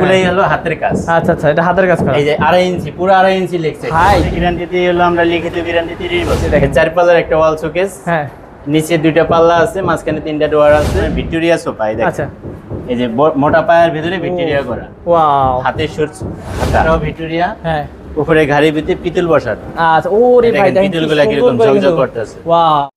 এগুলাই হলো হাতের কাজ। আচ্ছা আচ্ছা এটা হাতের কাজ করা। এই যে আড়াই ইঞ্চি পুরো আড়াই ইঞ্চি লেগছে। ভাই। গ্যারান্টিতে হলো আমরা লিখিত গ্যারান্টি তিরিশ বছর। দেখেন চার পাল্লার একটা ওয়াল শোকেস হ্যাঁ। নিচে দুইটা পাল্লা আছে মাঝখানে তিনটা ডোয়ার আছে। ভিক্টোরিয়া সোফা এই আচ্ছা। এই যে মোটা পায়ের ভিতরে ভিক্টোরিয়া করা। ওয়াও। হাতের সুর হাতাটাও ভিক্টোরিয়া। হ্যাঁ। উপরে গাড়ির ভিতরে পিতল বসানো। আচ্ছা ওরে দেখেন ভাই দেখেন কি কীরকম ঝকঝক করতেছে। ওয়াও।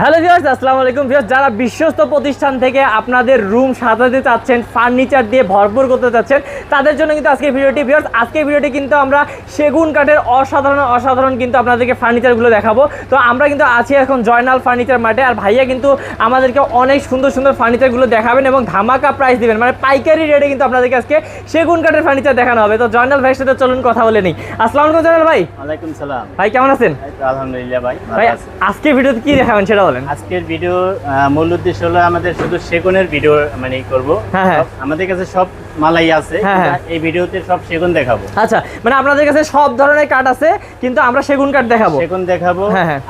হ্যালো ভিউয়ার্স আসসালামু আলাইকুম। ভিউয়ার্স যারা বিশ্বস্ত প্রতিষ্ঠান থেকে আপনাদের রুম সাজাতে চাচ্ছেন ফার্নিচার দিয়ে ভরপুর করতে চাচ্ছেন তাদের জন্য কিন্তু আজকে ভিডিওটি ভিউয়ার্স আজকে ভিডিওটি কিন্তু আমরা সেগুন কাঠের অসাধারণ অসাধারণ কিন্তু আপনাদেরকে ফার্নিচারগুলো দেখাবো। তো আমরা কিন্তু আছি এখন জয়নাল ফার্নিচার মাঠে আর ভাইয়া কিন্তু আমাদেরকে অনেক সুন্দর সুন্দর ফার্নিচারগুলো দেখাবেন এবং ধামাকা প্রাইস দিবেন। মানে পাইকারি রেটে কিন্তু আপনাদেরকে আজকে সেগুন কাঠের ফার্নিচার দেখানো হবে। তো জয়নাল ভাইয়ের সাথে চলুন কথা বলে নিই। আসসালামু আলাইকুম জয়নাল ভাই। ওয়ালাইকুম সালাম। ভাই কেমন আছেন? আলহামদুলিল্লাহ ভাই ভাই। আজকে ভিডিওতে কি দেখাবেন সেটা বলেন আজকের ভিডিও মূল উদ্দেশ্য হলো আমাদের শুধু সেগুনের ভিডিও মানে করব হ্যাঁ, হ্যাঁ। আমাদের কাছে সব মালাই আছে হ্যাঁ, হ্যাঁ। এই ভিডিওতে সব সেগুন দেখাবো আচ্ছা মানে আপনাদের কাছে সব ধরনের কাঠ আছে কিন্তু আমরা সেগুন কাঠ দেখাবো সেগুন দেখাবো।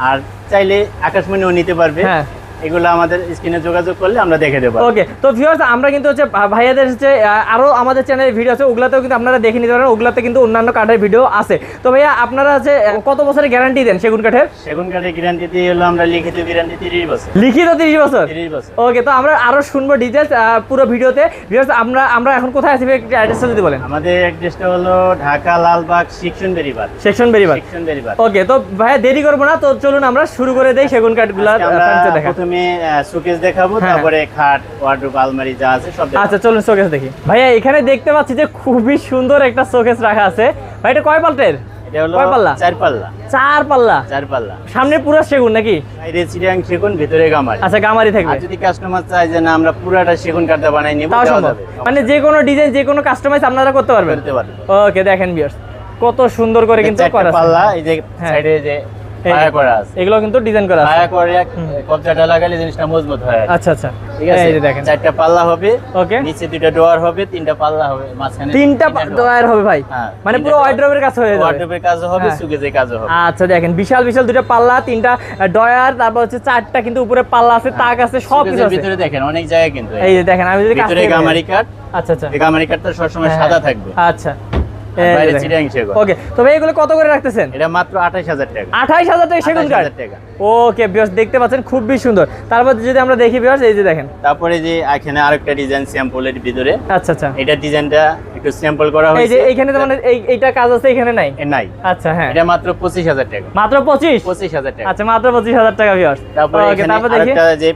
আর চাইলে আকাশমণিও নিতে পারবে হ্যাঁ এগুলো আমাদের স্ক্রিনে যোগাযোগ করলে আমরা দেখে দেবো। ওকে তো ভিউয়ার্স আমরা কিন্তু হচ্ছে ভাইয়াদের হচ্ছে আহ, আরও আমাদের চ্যানেলে ভিডিও আছে ওগুলাতেও কিন্তু আপনারা দেখে নিতে পারেন ওগুলাতে কিন্তু অন্যান্য কাঠের ভিডিও আছে। তো ভাইয়া আপনারা হচ্ছে কত বছরের গ্যারান্টি দেন সেগুন কাঠের? সেগুন কাঠের গ্যারান্টি দিয়ে হলো আমরা লিখিত গ্যারান্টি তিরিশ বছর। লিখিত তিরিশ বছর? তিরিশ বছর। ওকে তো আমরা আরও শুনব ডিটেলস পুরো ভিডিওতে ভিউয়ার্স আমরা আমরা এখন কোথায় আছি অ্যাড্রেসটা যদি বলেন। আমাদের অ্যাড্রেসটা হলো ঢাকা লালবাগ শিক্ষণ বেরিবাদ। সেকশন বেরিবার শিক্ষণ বেরিবাদ। ওকে তো ভাইয়া দেরি করব না তো চলুন আমরা শুরু করে দেই সেগুন কাঠগুলা দেখা প্রথমে সুকেস দেখাবো হ্যাঁ। তারপরে খাট ওয়ার্ডরোব আলমারি যা আছে সব আচ্ছা চলুন শোকেস দেখি। ভাইয়া এখানে দেখতে পাচ্ছি যে খুবই সুন্দর একটা শোকেস রাখা আছে। ভাই এটা কয় পাল্টের? এটা হলো কয় পাল্লা? চার পাল্লা। চার পাল্লা? চার পাল্লা। সামনে পুরো সেগুন নাকি? বাইরে সেগুন ভিতরে গামারি। আচ্ছা গামারি আর থাকবে যদি কাস্টমার চায় যে না আমরা পুরাটা সেগুন কাঠটা বানাই নিব তাও সম্ভব। মানে যে কোনো ডিজাইন যে কোনো কাস্টমাইজ আপনারা করতে পারবেন? করতে ওকে দেখেন ভিউয়ার্স কত সুন্দর করে কিন্তু করা পাল্লা এই যে। সাইডে যে এই- পায়া করা আছে। এগুলো কিন্তু ডিজাইন করা আছে। পায়া করে কবজাটা লাগালে জিনিসটা মজবুত হয়। আচ্ছা আচ্ছা। ঠিক আছে? এই যে দেখেন। চারটা পাল্লা হবে ওকে। নিচে দুইটা ডোয়ার হবে তিনটা পাল্লা হবে মাঝখানে তিনটা door। হবে ভাই। হ্যাঁ, মানে পুরো door। ওয়াইড্রোবের হয়ে যাবে। ওয়ার্ডরোবের কাজও হবে হ্যাঁ। সুকেজের কাজও হবে। আচ্ছা দেখেন বিশাল বিশাল দুটো পাল্লা তিনটা ডয়ার তারপর হচ্ছে চারটা কিন্তু উপরে পাল্লা আছে তাক আছে সব কিছু আছে। ভিতরে দেখেন অনেক জায়গায় কিন্তু এই যে দেখেন আমি যদি গামারি আচ্ছা আচ্ছা। এই গামারি সবসময় হ্যাঁ, সাদা থাকবে। আচ্ছা। ওকে তো এগুলো কত করে রাখতেছেন? এটা মাত্র আঠাশ হাজার টাকা। আঠাইশ হাজার টাকা সেগুন কাঠ? ওকে বিয়স দেখতে পাচ্ছেন খুবই সুন্দর। তারপর যদি আমরা দেখি বিয়স এই যে দেখেন। তারপরে যে এখানে আরেকটা ডিজাইন স্যাম্পলের ভিতরে। আচ্ছা আচ্ছা। এটা ডিজাইনটা একটু স্যাম্পল করা এই যে এইখানে তো মানে এইটা কাজ আছে এখানে নাই? নাই। আচ্ছা হ্যাঁ। এটা মাত্র পঁচিশ হাজার টাকা। মাত্র পঁচিশ? পঁচিশ হাজার টাকা। আচ্ছা মাত্র পঁচিশ হাজার টাকা বিয়স তারপরে এখানে আরেকটা যে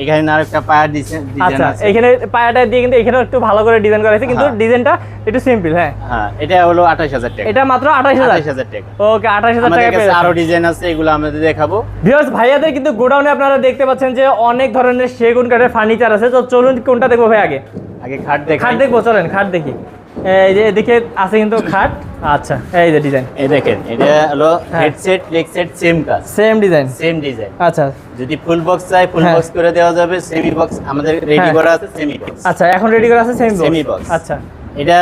এখানে আরেকটা পায়ার ডিজাইন আচ্ছা এখানে পায়াটা দিয়ে কিন্তু এখানে একটু ভালো করে ডিজাইন করা হয়েছে কিন্তু হ্যাঁ। ডিজাইনটা একটু সিম্পল হ্যাঁ। হ্যাঁ এটা হলো আঠাশ হাজার টাকা। এটা মাত্র আঠাশ হাজার। আঠাশ হাজার টাকা। ওকে আঠাশ হাজার আমাদের টাকা কাছে পেয়ে আরও ডিজাইন আছে এগুলো আমাদের দেখাবো। ভিউয়ার্স ভাইয়াদের কিন্তু গোডাউনে আপনারা দেখতে পাচ্ছেন যে অনেক ধরনের সেগুন কাঠের ফার্নিচার আছে। তো চলুন কোনটা দেখব ভাই আগে? আগে খাট দেখাই। খাট দেখব চলেন খাট দেখি। এই যে এদিকে আছে কিন্তু খাট। আচ্ছা এই যে ডিজাইন এই দেখেন এটা হলো হ্যাঁ। হেডসেট লেগসেট সেম কাজ। সেম ডিজাইন সেম ডিজাইন আচ্ছা। যদি ফুল বক্স চাই ফুল হ্যাঁ। বক্স করে দেওয়া যাবে সেমি বক্স আমাদের রেডি হ্যাঁ। করা আছে সেমি বক্স আচ্ছা এখন রেডি করা আছে সেম সেমি বক্স আচ্ছা। এটা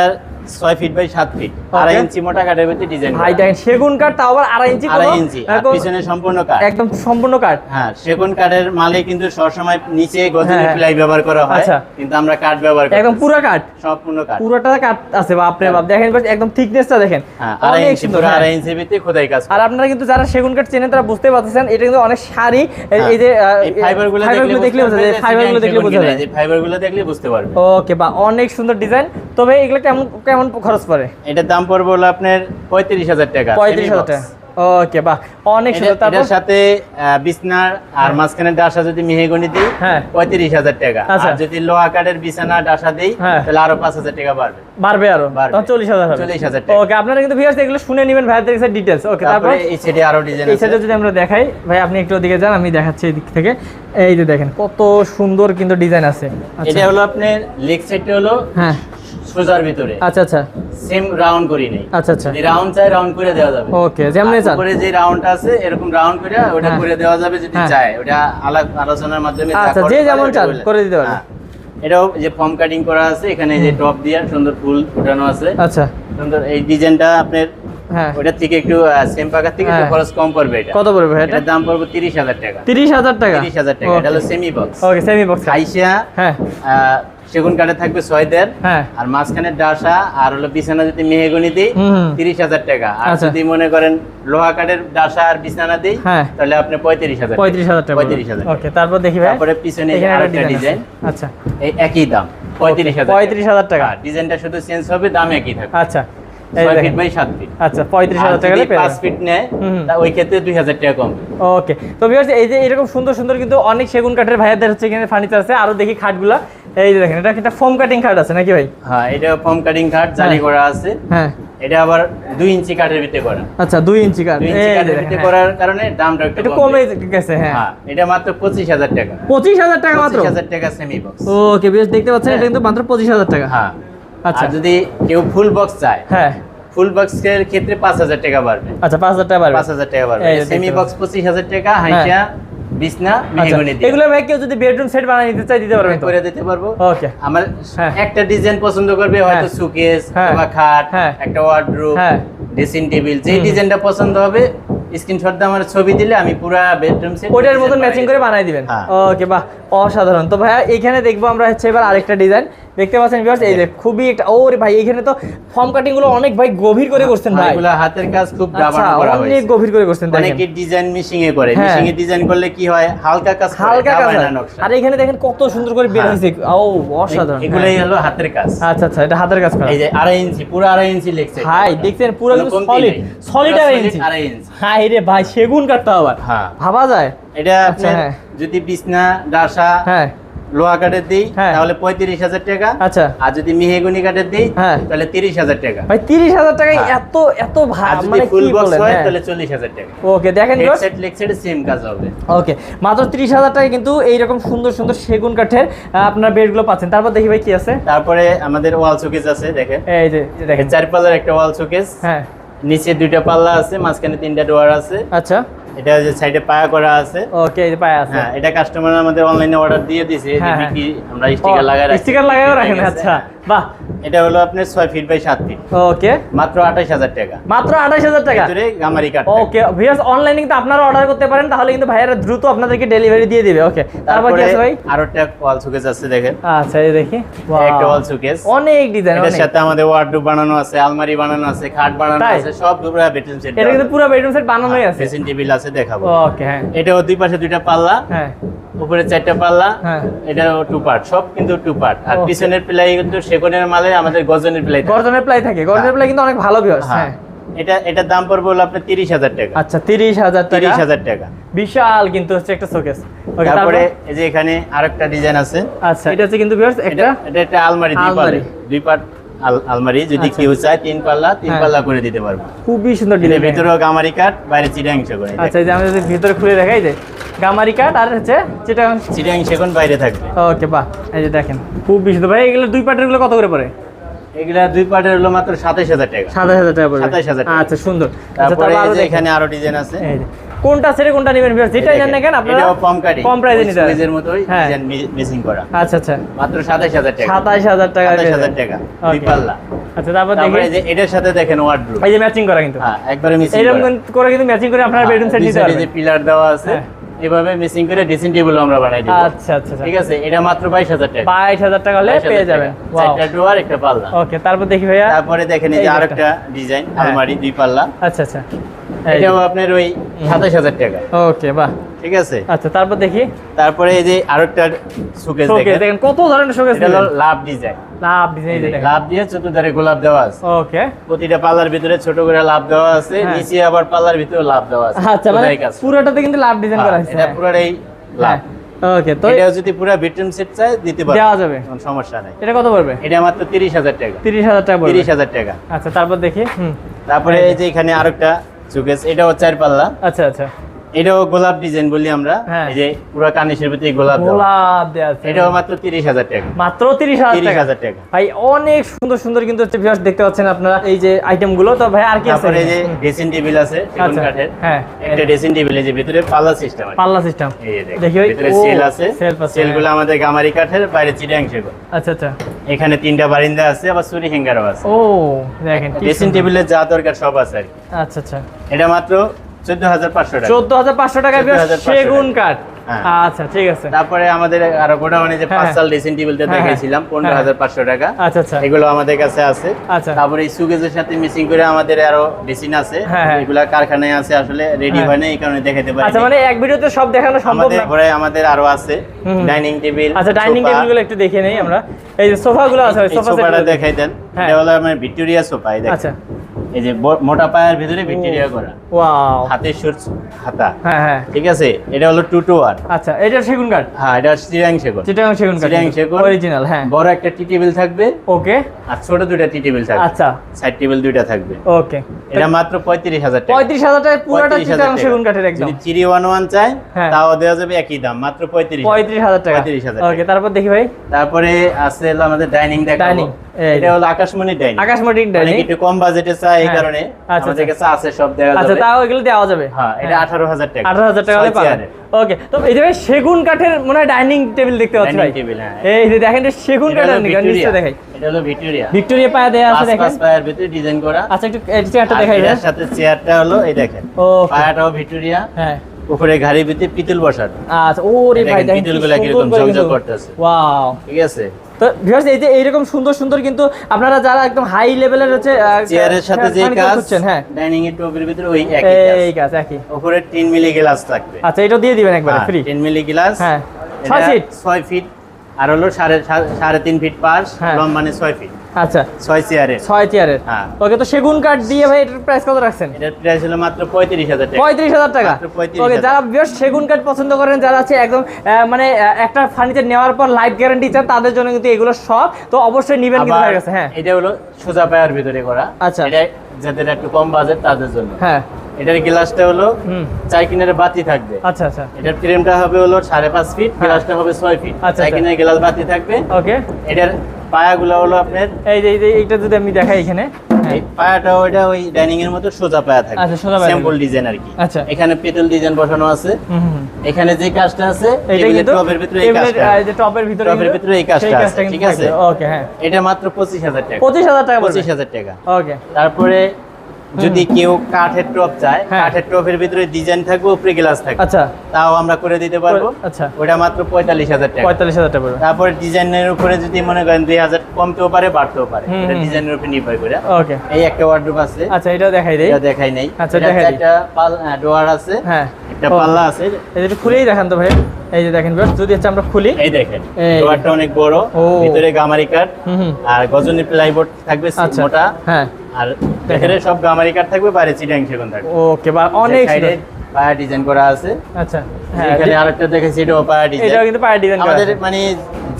ছয় ফিট বাই সাত ফিট আড়াই ইঞ্চি মোটা কাঠের ভিতরে ডিজাইন ভাই দেখেন সেগুন কাঠ তাও আবার আড়াই ইঞ্চি আড়াই ইঞ্চি পিছনে সম্পূর্ণ কাঠ। একদম সম্পূর্ণ কাঠ? হ্যাঁ সেগুন কাঠের মালে কিন্তু সবসময় নিচে গজনি হ্যাঁ। প্লাই ব্যবহার করা হয় আচ্ছা। কিন্তু আমরা কাঠ ব্যবহার করি একদম পুরো কাঠ? সম্পূর্ণ কাঠ। পুরোটা কাঠ আছে বাপরে বাপ। দেখেন একদম থিকনেসটা দেখেন। হ্যাঁ আড়াই ইঞ্চি পুরো হ্যাঁ। আড়াই ইঞ্চি ভিতরে খোদাই কাজ আর আপনারা কিন্তু যারা সেগুন কাঠ চেনেন তারা বুঝতে পারতেছেন এটা কিন্তু অনেক সারি। এই- যে ফাইবারগুলো ফাইবারগুলো দেখলে বোঝা যায় ফাইবারগুলো দেখলে বোঝা যায়। ফাইবারগুলো দেখলে বুঝতে পারবে ওকে বা অনেক সুন্দর ডিজাইন তবে এগুলো কেমন কেমন খরচ পড়ে? এটার দাম পড়বে হলো আপনার পঁয়ত্রিশ হাজার টাকা পঁয়ত্রিশ হাজার। টাকা। ওকে বাহ। অনেক সুন্দর। তারপর? সাথে বিছনার আর মাঝখানে ডাসা যদি মেহেগনি দিই হ্যাঁ। পঁয়ত্রিশ হাজার টাকা। আচ্ছা। আর যদি লোহা কাঠের বিছানা ডাসা দিই হ্যাঁ। তাহলে আরও পাঁচ হাজার টাকা বাড়বে। বাড়বে আরও? চল্লিশ হাজার হবে। 40,000 টাকা। ওকে আপনারা কিন্তু ভিউয়ার্স এগুলো শুনে নেবেন ভাইয়াদের কাছে ডিটেলস ওকে তারপর? এই সাইডে আরও ডিজাইন এই সাইডে যদি আমরা দেখাই ভাই আপনি একটু ওদিকে যান আমি দেখাচ্ছি এই দিক থেকে। এই যে দেখেন কত সুন্দর কিন্তু ডিজাইন আছে। আচ্ছা। এটা হলো আপনার লেগ সাইডটা হলো হ্যাঁ। সোজার ভিতরে। আচ্ছা আচ্ছা। সেম রাউন্ড করি নাই। আচ্ছা আচ্ছা। যদি রাউন্ড চাই রাউন্ড করে দেওয়া যাবে। ওকে যেমন চান। উপরে যে রাউন্ডটা আছে এরকম রাউন্ড করে ওটা হ্যাঁ। করে দেওয়া যাবে যদি হ্যাঁ। চায়। ওটা আলাদা আলোচনার মাধ্যমে আচ্ছা, যে যেমন চান করে দিতে পারবে। হ্যাঁ। এটাও যে ফর্ম কাটিং করা আছে এখানে যে টপ দিয়ে সুন্দর ফুল ফুটানো আছে। আচ্ছা। সুন্দর এই ডিজাইনটা আপনার হ্যাঁ। ওটার থেকে একটু সেম পাকার থেকে একটু হ্যাঁ। খরচ কম পড়বে এটা। কত পড়বে এটা? এটার দাম পড়বে তিরিশ হাজার টাকা। তিরিশ হাজার টাকা? তিরিশ হাজার টাকা। এটা হলো semi box okay semi box আইসা হ্যাঁ। সেগুন কাঠে থাকবে ছয় দেড় হ্যাঁ। আর মাঝখানে ডাসা আর হলো বিছানা যদি মেহেগুনি দিই। তিরিশ হাজার টাকা। আর আচ্ছা। যদি মনে করেন লোহা কাঠের ডাসা আর বিছানা দিই। তাহলে আপনি পঁয়ত্রিশ হাজার পঁয়ত্রিশ হাজার টাকা পঁয়ত্রিশ হাজার ওকে তারপর দেখি তারপরে পিছনে আরেকটা ডিজাইন আচ্ছা। এই একই দাম পঁয়ত্রিশ হাজার পঁয়ত্রিশ হাজার টাকা। ডিজাইনটা শুধু চেঞ্জ হবে দাম একই থাকবে। আচ্ছা। ফিট বাই সাত ফিট আচ্ছা পঁয়ত্রিশ হাজার টাকা পাঁচ ফিট নেয় ওই ক্ষেত্রে দুই হাজার টাকা কম। ওকে তো এই যে এরকম সুন্দর সুন্দর কিন্তু অনেক সেগুন কাঠের ভাইয়াদের হচ্ছে এখানে ফার্নিচার আছে। আরও দেখি খাটগুলা। এই দেখেন এটা একটা ফোম কাটিং খাট আছে নাকি ভাই? হ্যাঁ এটা ফর্ম কাটিং কাঠ জালি হ্যাঁ। করা আছে। হ্যাঁ। এটা আবার দুই ইঞ্চি কাঠের ভিতরে করা। আচ্ছা দুই ইঞ্চি কাঠ। দুই এই ইঞ্চি যে কাঠের ভিতরে হ্যাঁ। করার কারণে দামটা একটু কমে গেছে হ্যাঁ। হ্যাঁ এটা মাত্র পঁচিশ হাজার টাকা। পঁচিশ হাজার টাকা মাত্র? পঁচিশ হাজার টাকা সেমি বক্স ওকে বেশ দেখতে পাচ্ছেন এটা কিন্তু মাত্র পঁচিশ হাজার টাকা। হ্যাঁ। আচ্ছা। যদি কেউ ফুল বক্স চায় হ্যাঁ। ফুল বক্সের ক্ষেত্রে পাঁচ হাজার টাকা বাড়বে। আচ্ছা পাঁচ হাজার টাকা পারবে পাঁচ হাজার টাকা বাড়বে। সেমি বক্স পঁচিশ হাজার টাকা হাইসা বিছনা আচ্ছা, মেহগনি দিয়ে। এগুলো ভাই কেউ যদি বেডরুম সেট বানিয়ে নিতে চাই দিতে পারবেন করে দিতে পারব। ওকে আমার হ্যাঁ। একটা ডিজাইন পছন্দ করবে হয়তো হ্যাঁ। সুকেস হ্যাঁ। বা খাট হ্যাঁ। একটা ওয়ার্ডরোব হ্যাঁ। ড্রেসিং টেবিল যে। ডিজাইনটা পছন্দ হবে স্ক্রিনশট দিয়ে আমার ছবি দিলে আমি পুরো বেডরুম সেট ওটার মতন ম্যাচিং করে বানাই দিবেন? হ্যাঁ। ওকে বাহ অসাধারণ। তো ভাইয়া এখানে দেখব আমরা হচ্ছে এবার আরেকটা ডিজাইন দেখতে পাচ্ছেন ভিউয়ার্স এই যে খুবই একটা ওরে ভাই এখানে তো ফর্ম কাটিংগুলো অনেক ভাই গভীর করে করছেন ভাই। এগুলো হাতের কাজ খুব আচ্ছা দাবানো করা অনেক হয়েছে। গভীর করে করছেন দেখেন। অনেকে ডিজাইন মিশিং এ করে। হ্যাঁ। মিশিং এ ডিজাইন করলে কি হয়? হালকা কাজ হালকা কাজ হয়। আর এখানে দেখেন কত সুন্দর করে বের হ্যাঁ। হয়েছে ও অসাধারণ। এগুলোই হ্যাঁ। হলো হাতের কাজ। আচ্ছা আচ্ছা এটা হাতের কাজ করা। এই যে আড়াই ইঞ্চি পুরো আড়াই ইঞ্চি লেখছে হাই দেখছেন পুরো সলিড সলিড আড়াই ইঞ্চি। আড়াই ইঞ্চি। হাই রে ভাই সেগুন কাঠটা আবার হ্যাঁ। ভাবা যায়? এটা আচ্ছা, হ্যাঁ। যদি বিছনা ডাসা হ্যাঁ। লোহা কাঠের দিই হ্যাঁ। তাহলে পঁয়ত্রিশ হাজার টাকা। আচ্ছা। আর যদি মেহেগুনি কাঠের দিই হ্যাঁ। তাহলে তিরিশ হাজার টাকা। ভাই তিরিশ হাজার টাকায় হ্যাঁ। এত এত যদি মানে ফুল বক্স হয়। তাহলে চল্লিশ হাজার টাকা। ওকে দেখেন হেডসেট লেগসেট সেম কাজ হবে। ওকে মাত্র তিরিশ হাজার টাকায় কিন্তু এইরকম সুন্দর সুন্দর সেগুন কাঠের আপনার বেডগুলো পাচ্ছেন। তারপর দেখি ভাই কি আছে? তারপরে আমাদের ওয়াল শোকেস আছে দেখেন। এই যে যে দেখেন। চার পাল্লার একটা ওয়াল শোকেস হ্যাঁ। নিচে দুইটা পাল্লা আছে মাঝখানে তিনটা ডোয়ার আছে। আচ্ছা। এটা যে সাইডে পায়া করা আছে। ওকে এই পায়া আছে। হ্যাঁ এটা কাস্টমার আমাদের অনলাইনে অর্ডার দিয়ে দিয়েছে। হ্যাঁ, হ্যাঁ। আমরা স্টিকার লাগাই রাখি। স্টিকার লাগায় রাখেন আচ্ছা। বাহ এটা হলো আপনার ছয় ফিট বাই সাত ফিট ওকে মাত্র আঠাশ হাজার টাকা। মাত্র আঠাশ হাজার টাকা? ভিতরে গামারি কাঠ ওকে ভিউয়ার্স অনলাইনে কিন্তু আপনারা অর্ডার করতে পারেন তাহলে কিন্তু ভাইয়ারা দ্রুত আপনাদেরকে ডেলিভারি দিয়ে দিবে। ওকে তারপর কি আছে ভাই? আরও একটা ওয়াল শোকেস আছে দেখেন। আচ্ছা এই দেখি। একটা! ওয়াল শোকেস অনেক ডিজাইন অনেক। সাথে আমাদের ওয়ার্ডরোব বানানো আছে আলমারি বানানো আছে খাট বানানো আছে সব পুরো বেডরুম সেট এটা কিন্তু পুরো বেডরুম সেট বানানোই আছে। ড্রেসিং টেবিল আছে দেখাবো। ওকে হ্যাঁ। এটাও দুই পাশে দুইটা পাল্লা। হ্যাঁ। উপরে চারটা পাল্লা। হ্যাঁ। এটাও টু পার্ট সব কিন্তু টু পার্ট আর পিছনের প্লাই কিন্তু সেকনের মালে আমাদের গজনের প্লাই গর্জনের প্লাই থাকে। গর্জনের হ্যাঁ। প্লাই কিন্তু অনেক ভালো ভিউয়ার্স হ্যাঁ। হ্যাঁ। এটা এটার দাম পড়বে হলো আপনার তিরিশ হাজার টাকা। আচ্ছা তিরিশ হাজার টাকা। তিরিশ হাজার টাকা। বিশাল কিন্তু হচ্ছে একটা শোকেস ওকে তারপরে? এই যে এখানে আরেকটা ডিজাইন আছে। আচ্ছা এটা হচ্ছে কিন্তু ভিউয়ার্স একটা এটা একটা আলমারি দুই। পাল্লা দুই আল- আলমারি। যদি আচ্ছা। কেউ চায় তিন পাল্লা তিন হ্যাঁ। পাল্লা করে দিতে পারব। খুবই সুন্দর ডিজাইন ভিতরে গামারি কাঠ বাইরে চিটাংশ করে। আচ্ছা এই যে আমি যদি ভিতরে খুলে দেখাই যে গামারি কাঠ আর হচ্ছে যেটা চিটাংশ এখন বাইরে থাকবে। ওকে বাহ এই যে দেখেন খুব বেশি ভাই এগুলো দুই পার্টেরগুলো কত করে পড়ে? এগুলা দুই পার্টের হলো মাত্র সাতাশ হাজার টাকা। সাতাশ হাজার টাকা 27,000 টাকা। আচ্ছা সুন্দর। আচ্ছা, তারপরে এই এখানে আরও ডিজাইন আছে। কোনটা ছেড়ে কোনটা নেবেন ভিউয়ার্স যেটা নেন না কেন আপনারা কম কাটি কম প্রাইসে নিতে হবে সুইজের মতোই হ্যাঁ। ডিজাইন মিসিং করা। আচ্ছা আচ্ছা। মাত্র সাতাশ হাজার টাকা। সাতাশ হাজার টাকা সাতাশ হাজার টাকা দুই পাল্লা। আচ্ছা তারপর তারপরে দেখি এই যে এটার সাথে দেখেন ওয়ার্ডরোব এই যে ম্যাচিং করা কিন্তু। হ্যাঁ একবারে মিসিং এইরকম কিন্তু করে কিন্তু ম্যাচিং করে আপনারা বেডরুম সেট নিতে যে পিলার দেওয়া আছে। হ্যাঁ। এভাবে মিসিং করে ড্রেসিং টেবিল আমরা বানাই দিব। আচ্ছা আচ্ছা আচ্ছা। ঠিক আছে এটা মাত্র বাইশ হাজার টাকা। বাইশ হাজার টাকা হলে পেয়ে। যাবেন। চারটা ডোর একটা পাল্লা। ওকে তারপর দেখি ভাইয়া। তারপরে দেখেন এই যে আরেকটা ডিজাইন হ্যাঁ। আলমারি দুই পাল্লা। আচ্ছা আচ্ছা। এটাও আপনার ওই সাতাশ হাজার টাকা। ওকে বাহ। ঠিক আছে? আচ্ছা তারপর দেখি। তারপরে এই যে আরেকটা সুকেস শোকেস দেখেন। কত ধরনের শোকেস এটা হলো লাভ ডিজাইন লাভ ডিজাইন দেখেন। লাভ দিয়ে চতুর্ধারে গোলাপ দেওয়া আছে। ওকে। প্রতিটা পাল্লার ভিতরে ছোট করে লাভ দেওয়া আছে হ্যাঁ। নিচে আবার পাল্লার ভিতরে লাভ দেওয়া আছে। আচ্ছা মানে পুরোটাতে কিন্তু লাভ ডিজাইন করা হ্যাঁ, এটা পুরোটাই লাভ। ওকে তো এটা যদি পুরো বেডরুম সেট চাই দিতে পারব। দেওয়া যাবে। কোনো সমস্যা নাই। এটা কত পড়বে? এটা মাত্র তিরিশ হাজার টাকা। পড়বে। টাকা। আচ্ছা তারপর দেখি। তারপরে এই যে এখানে আরেকটা সুকেস এটাও চার পাল্লা। আচ্ছা আচ্ছা। এটাও গোলাপ ডিজাইন বলি আমরা। হ্যাঁ। এই যে পুরো ভিতরে গোলাপ গোলাপ আছে। এটাও মাত্র তিরিশ হাজার টাকা। মাত্র তিরিশ হাজার তিরিশ টাকা। ভাই অনেক সুন্দর সুন্দর কিন্তু হচ্ছে ভিউয়ার্স দেখতে পাচ্ছেন আপনারা এই যে আইটেমগুলো তো ভাই আর কি আছে তারপরে যে ড্রেসিং টেবিল আছে সেগুন আচ্ছা কাঠের। হ্যাঁ। একটা ড্রেসিং টেবিল এই যে ভিতরে পাল্লা সিস্টেম আছে। পাল্লা সিস্টেম এই যে দেখি ভিতরে সেল আছে। shelf আছে, সেলগুলো আমাদের গামারি কাঠের বাইরে সেগুন আচ্ছা আচ্ছা। এখানে তিনটা বারিন্দা আছে আবার চুরি হ্যাঙ্গারও আছে। ও দেখেন ড্রেসিং। টেবিলের যা দরকার সব আছে আচ্ছা আচ্ছা। এটা মাত্র চোদ্দ হাজার পাঁচশো টাকা। চোদ্দ হাজার পাঁচশো টাকা। 14,500 সেগুন কাঠ। হ্যাঁ। আচ্ছা ঠিক আছে। তারপরে আমাদের আরও গোডাউনে যে হ্যাঁ। পাঁচ সাল ড্রেসিং টেবিলটা হ্যাঁ, হ্যাঁ। দেখাইছিলাম পনেরো হাজার পাঁচশো টাকা। আচ্ছা আচ্ছা। এগুলো আমাদের কাছে আছে। আচ্ছা। তারপরে এই সুগেজের সাথে মিসিং করে আমাদের আরও ড্রেসিং আছে। হ্যাঁ, হ্যাঁ। এগুলা কারখানায় আছে আসলে রেডি হ্যাঁ। হয় না এই কারণে দেখাতে পারি আচ্ছা মানে এক ভিডিওতে সব দেখানো সম্ভব না। ঘরে আমাদের আরও আছে ডাইনিং টেবিল আচ্ছা ডাইনিং টেবিলগুলো একটু দেখে নেই আমরা। এই যে সোফা গুলো আছে সোফাটা দেখাই দেন। হ্যাঁ। এটা হলো আমার ভিক্টোরিয়া সোফা এই দেখেন। আচ্ছা। এই যে মোটা পায়ের ভিতরে ভিক্টোরিয়া করা। ওয়াও হাতের সুর হাতা। হ্যাঁ হ্যাঁ। ঠিক আছে? এটা হলো টু টু ওয়ান আচ্ছা এটা সেগুন কাঠ? হ্যাঁ এটা চিরাং সেগুন। চিটাগাং সেগুন কাঠ। চিটাগাং সেগুন। অরিজিনাল হ্যাঁ। বড় একটা টি টেবিল থাকবে। ওকে আর ছোট দুইটা টি টেবিল থাকবে। আচ্ছা। সাইড টেবিল দুইটা থাকবে। ওকে এটা মাত্র পঁয়ত্রিশ হাজার টাকা। পঁয়ত্রিশ হাজার টাকা পুরোটা 35,000 টাকা। সেগুন কাঠের একদম। যদি চিরি ওয়ান ওয়ান চাই। তাও দেওয়া যাবে একই দাম মাত্র পঁয়ত্রিশ পঁয়ত্রিশ হাজার টাকা। 35,000 ওকে তারপর দেখি ভাই। তারপরে আছে হলো আমাদের ডাইনিং দেখাবো। এটা হলো আকাশমণি ডাইনিং। আকাশ মটিং অনেকে ডাইনিং। একটু কম বাজেটে চায় এই হ্যাঁ। কারণে আচ্ছা, আমাদের আচ্ছা। কাছে আছে সব দেওয়া আচ্ছা তাও এগুলো দেওয়া যাবে? হ্যাঁ এটা আঠারো হাজার টাকা। আঠারো হাজার টাকা হলে পাবেন। ওকে তো এই যে সেগুন কাঠের মনে হয় ডাইনিং টেবিল দেখতে পাচ্ছি ভাই। table, হ্যাঁ। এই যে দেখেন এটা সেগুন কাঠের নিচে দেখাই। এটা হলো ভিক্টোরিয়া। ভিক্টোরিয়া পায়া দেয়া আছে দেখেন। পাঁচ পায়ের ভিতরে ডিজাইন করা। আচ্ছা একটু চেয়ারটা দেখাই সাথে চেয়ারটা হলো এই দেখেন। পায়াটাও ভিক্টোরিয়া। হ্যাঁ। উপরে গাড়ির ভিতরে পিতল বসানো। আচ্ছা ওরে ভাই দেখেন, কি ঝকঝক করতেছে। ওয়াও। ঠিক আছে? তো ভিউয়ার্স এই যে এইরকম সুন্দর সুন্দর কিন্তু আপনারা যারা একদম হাই লেভেলের হচ্ছে চেয়ারের সাথে যে কাজ করছেন হ্যাঁ। ডাইনিং এর টেবিলের ভিতরে ওই একই এই কাজ কাজ একই। উপরে 3 মিলি গ্লাস থাকবে। আচ্ছা এটা দিয়ে দিবেন একবার ফ্রি 3 মিলি গ্লাস হ্যাঁ। 6 ফিট? 6 ফিট আর হলো সাড়ে সা- সাড়ে তিন ফিট পাশ হ্যাঁ। লম্বা মানে 6 ফিট আচ্ছা। 6 চেয়ারের ছয় চেয়ারের হ্যাঁ। ওকে তো সেগুন কাঠ দিয়ে ভাই এটার প্রাইস কত রাখছেন? এটার প্রাইস হলো মাত্র 35000 টাকা। পঁয়ত্রিশ হাজার টাকা। মাত্র 35,000 ওকে যারা বিশেষ সেগুন কাঠ পছন্দ করেন যারা আছে একদম মানে একটা ফার্নিচার নেওয়ার পর লাইফ গ্যারান্টি চান তাদের জন্য কিন্তু এগুলো সব তো অবশ্যই নিবেন কিন্তু হ্যাঁ। এটা হলো সোজা পায়ার ভিতরে করা। আচ্ছা। এটা যাদের একটু কম বাজেট তাদের জন্য। হ্যাঁ। এটার গ্লাসটা হলো চার কিনারে বাতি থাকবে। আচ্ছা আচ্ছা। এটার ফ্রেমটা হবে হলো সাড়ে পাঁচ ফিট হ্যাঁ। গ্লাসটা হবে ছয় ফিট। আচ্ছা, চার আচ্ছা। কিনারে গ্লাস বাতি থাকবে। ওকে। এটার পায়াগুলো হলো আপনার এই যে এইটা যদি আমি দেখাই এখানে। হ্যাঁ। পায়াটা ওইটা ওই ডাইনিং এর মতো সোজা পায়া আচ্ছা, সোজা পায়া ডিজাইন আর কি। আচ্ছা। এখানে পেটল ডিজাইন বসানো আছে। এখানে যে কাজটা আছে এইটা কিন্তু টপের ভিতরে এই কাজটা। এই যে টপের ভিতরে টপের ভিতরে এই কাজটা আছে, ঠিক আছে? ওকে হ্যাঁ। এটা মাত্র পঁচিশ হাজার টাকা পঁচিশ হাজার টাকা পঁচিশ পঁচিশ হাজার টাকা। ওকে। তারপরে যদি কেউ কাঠের টপ চায় হ্যাঁ। কাঠের টপের ভিতরে ডিজাইন থাকবে উপরে গ্লাস থাকবে। আচ্ছা। তাও আমরা করে দিতে পারব। আচ্ছা। ওটা মাত্র পঁয়তাল্লিশ হাজার টাকা। পঁয়তাল্লিশ হাজার টাকা তারপরে ডিজাইনের উপরে যদি মনে করেন দুই হাজার কমতেও পারে বাড়তেও পারে। এটা। ডিজাইনের উপরে নির্ভর করে। ওকে। এই একটা ওয়ার্ডরোব আছে। আচ্ছা এটা দেখাই দেই। এটা দেখাই নাই। আচ্ছা, এটা দেখাই দিই। চারটা ডোয়ার আছে। হ্যাঁ। একটা পাল্লা আছে। একটু খুলেই দেখান তো ভাই। এই যে দেখেন যদি হচ্ছে আমরা খুলি। এই দেখেন ডোয়ারটা অনেক বড়। ভিতরে গামারি কাঠ। আর গজনী প্লাইবোর্ড থাকবে আচ্ছা। মোটা। হ্যাঁ। আর ভেতরে সব গামারি কাঠ থাকবে বাইরে চিটাং সেগুন থাকবে। ওকে বা অনেক পায়া ডিজাইন করা আছে। আচ্ছা হ্যাঁ এখানে আরেকটা দেখেছি এটাও পায়া এটাও কিন্তু পায়ের ডিজাইন আমাদের মানে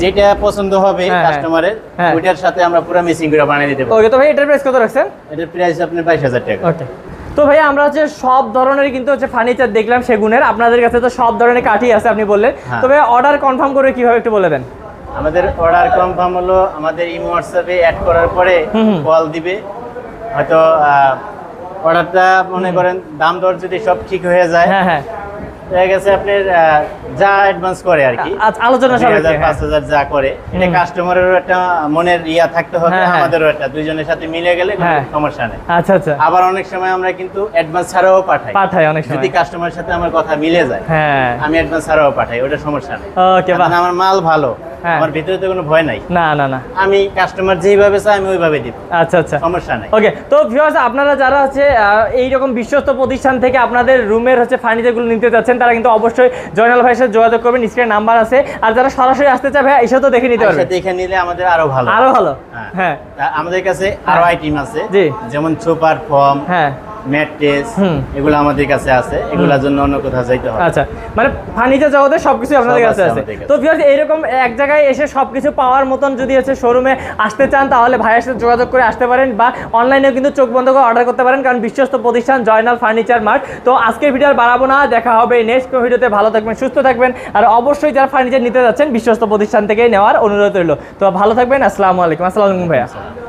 যেটা পছন্দ হবে হ্যাঁ, হ্যাঁ। কাস্টমারের হ্যাঁ। ওইটার সাথে আমরা পুরো মিসিং করে বানিয়ে দিতে পারব। ওকে তো ভাই এটার প্রাইস কত রাখছেন? এটার প্রাইস আপনার বাইশ হাজার টাকা। ওকে তো ভাই আমরা হচ্ছে সব ধরনের কিন্তু হচ্ছে ফার্নিচার দেখলাম সেগুনের। আপনাদের কাছে তো সব ধরনের কাঠই আছে আপনি বললেন। হ্যাঁ। তবে অর্ডার কনফার্ম করে কীভাবে একটু বলে দেন? আমাদের অর্ডার কনফার্ম হলো আমাদের ইমো হোয়াটসঅ্যাপে অ্যাড করার পরে। কল দিবে। হয়তো অর্ডারটা মনে করেন দাম দর যদি সব ঠিক হয়ে যায় হ্যাঁ হ্যাঁ। দেখা গেছে আপনার যা অ্যাডভান্স করে আর কি। আলোচনা সাপেক্ষে, হাজার, হ্যাঁ। পাঁচ হাজার যা করে। এটা কাস্টমারেরও একটা মনের ইয়া থাকতে হবে হ্যাঁ, হ্যাঁ। আমাদেরও একটা। দুইজনের সাথে মিলে গেলে। সমস্যা নেই। আচ্ছা আচ্ছা। আবার অনেক সময় আমরা কিন্তু অ্যাডভান্স ছাড়াও পাঠাই। পাঠাই অনেক সময়। যদি কাস্টমারের সাথে আমার কথা মিলে যায় হ্যাঁ। আমি অ্যাডভান্স ছাড়াও পাঠাই ওটা সমস্যা নেই। ওকে আমার মাল ভালো। আমার ভিতরে তো কোনো ভয় নাই। না না না। আমি কাস্টমার যেইভাবে চাই আমি ওইভাবে দিব। আচ্ছা আচ্ছা। সমস্যা নাই। ওকে তো ভিউয়ার্স আপনারা যারা হচ্ছে আহ, এইরকম বিশ্বস্ত প্রতিষ্ঠান থেকে আপনাদের রুমের হচ্ছে ফার্নিচারগুলো নিতে যাচ্ছেন তারা কিন্তু অবশ্যই জয়নাল ভাইয়ের সাথে যোগাযোগ করবেন স্ক্রিনে নাম্বার আছে। আর যারা সরাসরি আসতে চায় ভাই এসে তো দেখে নিতে পারবে। দেখে নিলে আমাদের আরও ভালো। আরও ভালো। হ্যাঁ। হ্যাঁ। আমাদের কাছে আরও আইটেম আছে। জি। যেমন সুপার ফর্ম হ্যাঁ। ম্যাট্রেস এগুলো আমাদের কাছে আছে। এগুলোর জন্য অন্য কোথাও যাইতে হবে। আচ্ছা মানে ফার্নিচার জগতে সবকিছু আপনাদের কাছে আছে। তো ভিউয়ার্স এরকম এক জায়গায় এসে সবকিছু পাওয়ার মতন যদি হচ্ছে শোরুমে আসতে চান তাহলে ভাইয়ের সাথে যোগাযোগ করে আসতে পারেন বা অনলাইনেও কিন্তু চোখ বন্ধ করে অর্ডার করতে পারেন কারণ বিশ্বস্ত প্রতিষ্ঠান জয়নাল ফার্নিচার মার্ট। তো আজকের ভিডিও আর বাড়াবো না দেখা হবে নেক্সট ভিডিওতে ভালো থাকবেন সুস্থ থাকবেন আর অবশ্যই যারা ফার্নিচার নিতে যাচ্ছেন বিশ্বস্ত প্রতিষ্ঠান থেকেই নেওয়ার অনুরোধ রইল। তো ভালো থাকবেন আসসালামু আলাইকুম। আসসালামু আলাইকুম ভাইয়া।